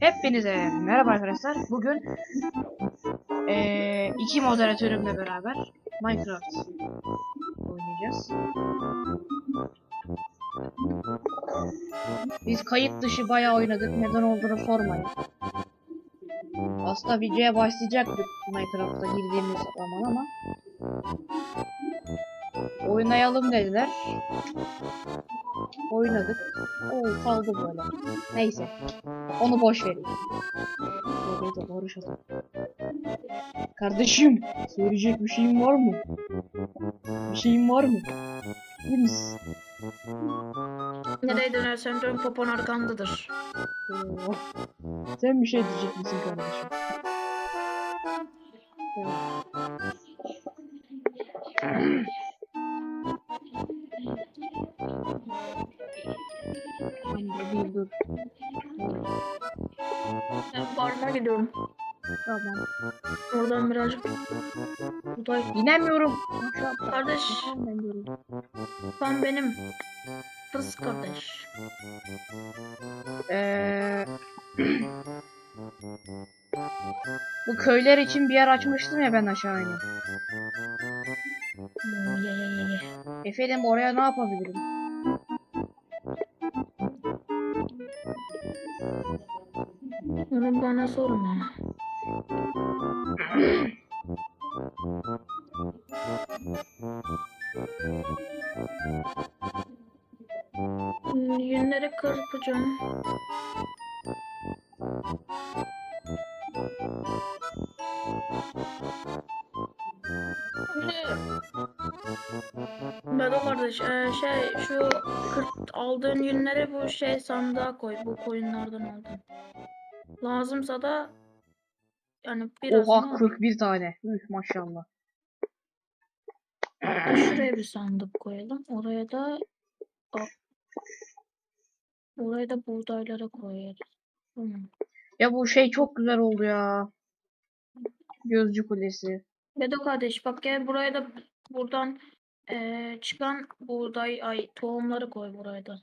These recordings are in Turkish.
Hepinize merhaba arkadaşlar. Bugün eee, iki moderatörümle beraber Minecraft oynayacağız. Biz kayıt dışı bayağı oynadık. Neden olduğunu sormayın. Aslında videoya başlayacaktık Minecraft'a girdiğimiz zaman ama oynayalım dediler. Oynadık. Oo kaldı böyle. Neyse. Onu boş verin. Da konuşalım. Kardeşim, söyleyecek bir şeyin var mı? Bir şeyin var mı? İyi misin? Nereye dönersen dön popon arkandadır. Oo. Sen bir şey diyecek misin kardeşim? Tamam, Barına gidiyorum. Tamam. Oradan birazcık buday. İnemiyorum. Aşağı- Kardeş. Aşağı. Sen benim. Kız kardeş. Eee Bu köyler için bir yer açmıştım ya ben aşağı Ye ye ye ye. Efendim oraya ne yapabilirim? Bana sorma. Yünleri kırpacağım. Bedo kardeş, e, şey şu kırt aldığın yünleri bu şey sandığa koy. Bu koyunlardan aldın. Lazımsa da yani biraz Oha 41 tane. Üh maşallah. şuraya bir sandık koyalım. Oraya da o- oraya da buğdayları koyarız. Ya bu şey çok güzel oldu ya. Gözcü kulesi. Bedo kardeş bak gel buraya da buradan e, çıkan buğday ay tohumları koy buraya da.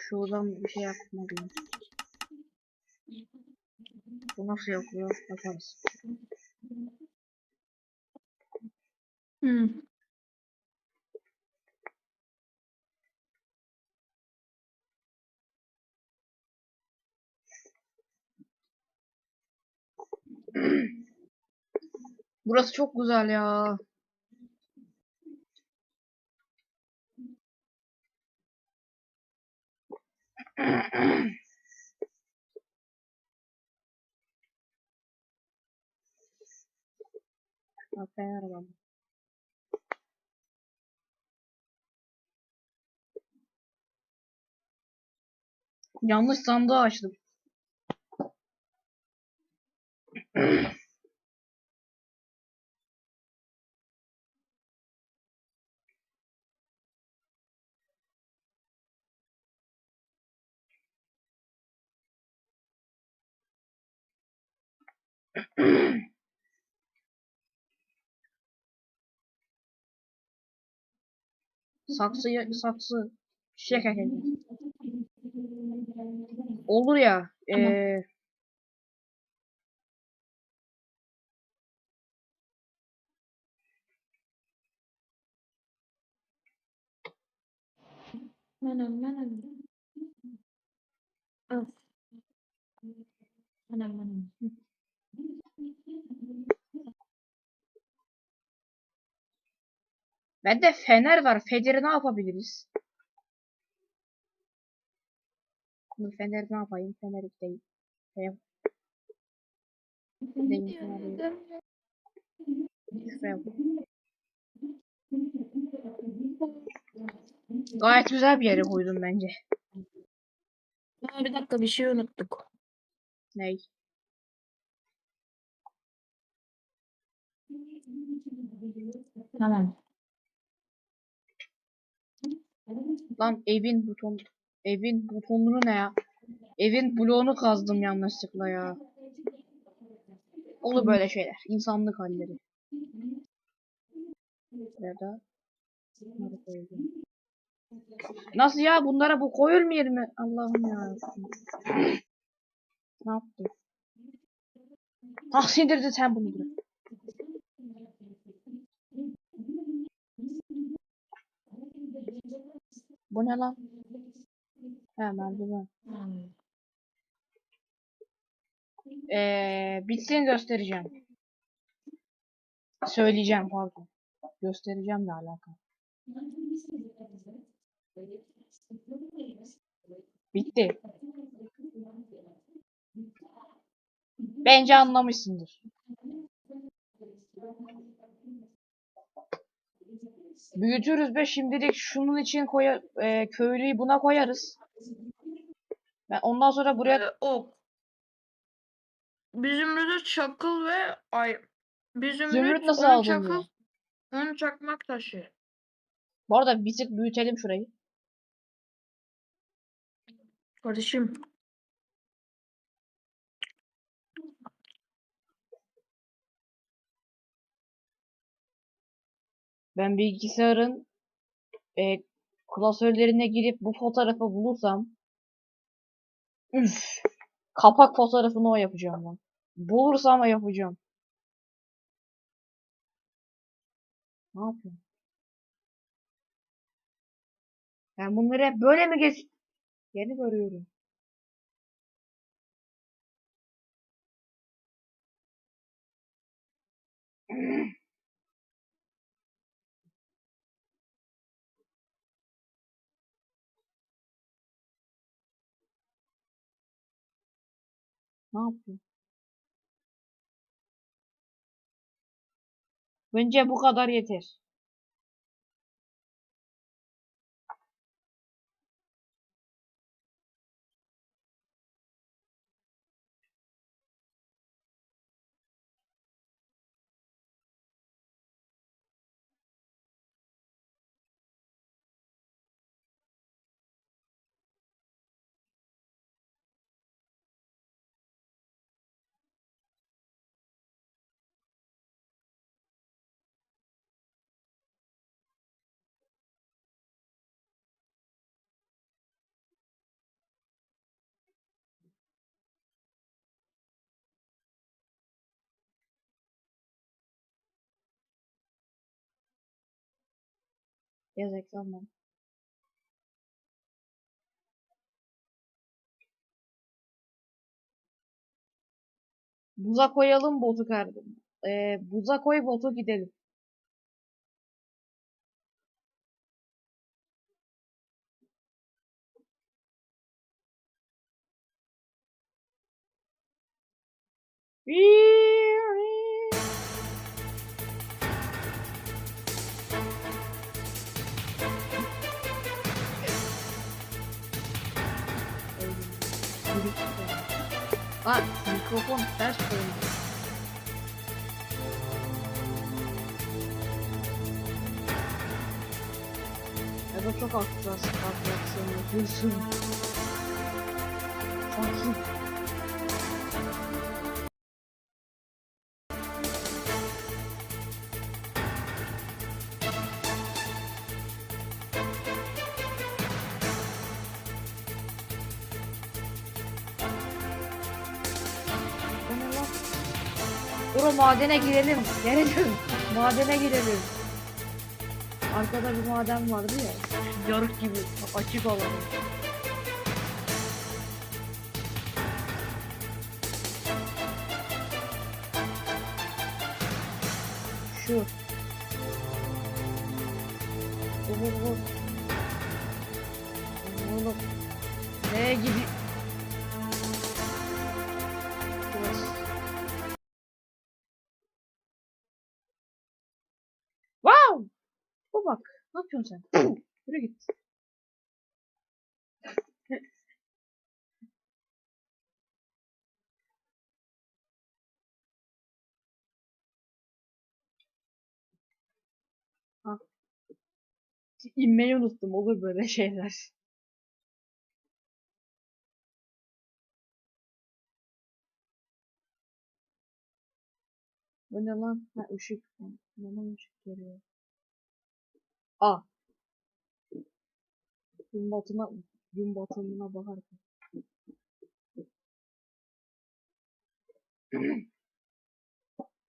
Şuradan bir şey yapmalıyım. Bu nasıl yapılıyor? Yaparız. Hmm. Burası çok güzel ya. Arabam. Yanlış sandığı açtım. Saksıya saksı çiçek ekelim. Olur ya. Tamam. eee, Menem menem. Menem menem. Bende fener var. Feneri ne yapabiliriz? Bu feneri ne yapayım? Feneri değil. Koy. Gayet güzel bir yere koydum bence. Aa, bir dakika bir şey unuttuk. Ney? Tamam. Lan evin buton evin butonunu ne ya? Evin bloğunu kazdım yanlışlıkla ya. Olur böyle şeyler. İnsanlık halleri. Ya. Nasıl ya? Bunlara bu koyulmuyor mu? Allah'ım ya. ne yaptın? Ah sindirdin sen bunu bırak. Bu ne lan? He merdiven. Ee, bitsin göstereceğim. Söyleyeceğim pardon. Göstereceğim ne alaka. Bitti. Bence anlamışsındır. Büyütürüz be şimdilik şunun için koya e, köylüyü buna koyarız. Ben ondan sonra buraya Ee, ok. Bizim de çakıl ve ay. Bizim Zümrüt nasıl aldın çakıl, ya? çakmak taşı. bu arada bir tık büyütelim şurayı. Kardeşim. Ben bilgisayarın e, klasörlerine girip bu fotoğrafı bulursam üf kapak fotoğrafını o yapacağım ben. Bulursam o yapacağım. Ne yapıyorum? Ben bunları hep böyle mi geç... Yeni görüyorum. Ne yapıyor? Bence bu kadar yeter. Yaz ekrandan. Buza koyalım botu kardeşim. Ee, buza koy botu gidelim. Bak mikrofon ters koyuldu. Ya da çok hassas kalkacaksın yapıyorsun. Sakin. Dur o madene girelim. Girelim. Madene girelim. Arkada bir maden vardı ya. Yarık gibi. Açık alan. Şu. Bu bu bu. Oğlum. Nereye gidiyor? Yapıyorsun sen? Yürü git. Ha. İnmeyi unuttum. Olur böyle şeyler. Bu ne lan? Ha ışık. Bana ışık geliyor. Aa. Gün batımına, gün batımına bakarken.